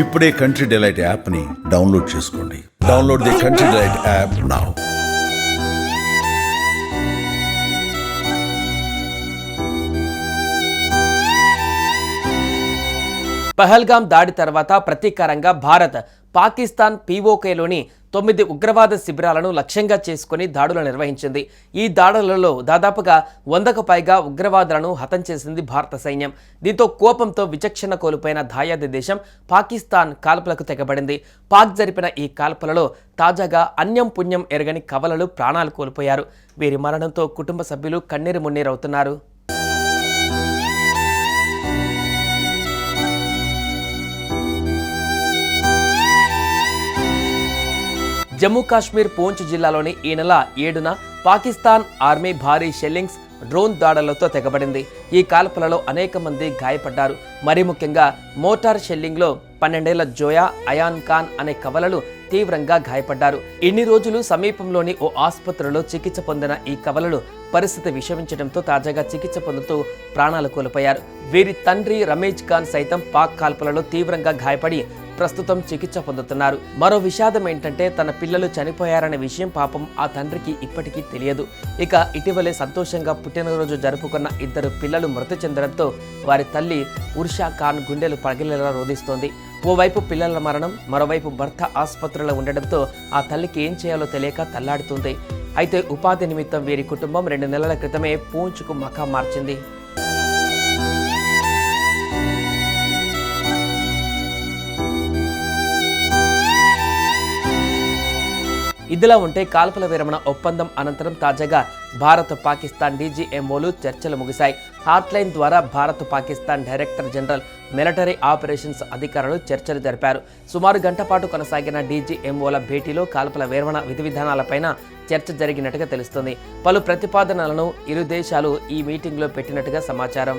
ఇప్పుడే country delight యాప్ని download చేసుకోండి. Download the country delight app now Pahalgam దాడి తర్వాత ప్రతీకారంగా భారత్ పాకిస్తాన్ పీఓకేలోని తొమ్మిది ఉగ్రవాద శిబిరాలను లక్ష్యంగా చేసుకుని దాడులు నిర్వహించింది. ఈ దాడులలో దాదాపుగా వందకు పైగా ఉగ్రవాదులను హతం చేసింది భారత సైన్యం. దీంతో కోపంతో విచక్షణ కోల్పోయిన దాయాది దేశం పాకిస్తాన్ కాల్పులకు తెగబడింది. పాక్ జరిపిన ఈ కాల్పులలో తాజాగా అన్యం పుణ్యం ఎరగని కవలలు ప్రాణాలు కోల్పోయారు. వీరి మరణంతో కుటుంబ సభ్యులు కన్నీరు మున్నీరవుతున్నారు. జమ్మూ కాశ్మీర్ పూంచ్ జిల్లాలోని ఈ నెల ఏడున పాకిస్తాన్ ఆర్మీ భారీ షెల్లింగ్స్ డ్రోన్ దాడులతో తెగబడింది. ఈ కాల్పులలో అనేక మంది గాయపడ్డారు. మరీ ముఖ్యంగా మోటార్ షెల్లింగ్లో పన్నెండేళ్ళ జోయా అయాన్ ఖాన్ అనే కవలలు తీవ్రంగా గాయపడ్డారు. ఇన్ని రోజులు సమీపంలోని ఓ ఆసుపత్రిలో చికిత్స పొందిన ఈ కవలలు పరిస్థితి విషమించడంతో తాజాగా చికిత్స పొందుతూ ప్రాణాలు కోల్పోయారు. వీరి తండ్రి రమేష్ ఖాన్ సైతం పాక్ కాల్పులలో తీవ్రంగా గాయపడి ప్రస్తుతం చికిత్స పొందుతున్నారు. మరో విషాదం ఏంటంటే తన పిల్లలు చనిపోయారనే విషయం పాపం ఆ తండ్రికి ఇప్పటికీ తెలియదు. ఇక ఇటీవలే సంతోషంగా పుట్టినరోజు జరుపుకున్న ఇద్దరు పిల్లలు మృతి చెందడంతో వారి తల్లి ఉర్షా ఖాన్ గుండెలు పగిలేలా రోధిస్తోంది. ఓవైపు పిల్లల మరణం మరోవైపు భర్త ఆసుపత్రిలో ఉండడంతో ఆ తల్లికి ఏం చేయాలో తెలియక తల్లాడుతుంది. అయితే ఉపాధి నిమిత్తం వీరి కుటుంబం రెండు నెలల క్రితమే పూంచుకు మఖా మార్చింది. ఇదిలా ఉంటే కాల్పుల విరమణ ఒప్పందం అనంతరం తాజాగా భారత్ పాకిస్తాన్ డీజీఎంఓలు చర్చలు ముగిశాయి. హాట్లైన్ ద్వారా Bharat Pakistan director general military operations అధికారులు చర్చలు జరిపారు. సుమారు గంట పాటు కొనసాగిన డీజీఎంఓల భేటీలో కాల్పుల విరమణ విధి విధానాలపైన చర్చ జరిగినట్టుగా తెలుస్తుంది. పలు ప్రతిపాదనలను ఇరు దేశాలు ఈ మీటింగ్లో పెట్టినట్టుగా సమాచారం.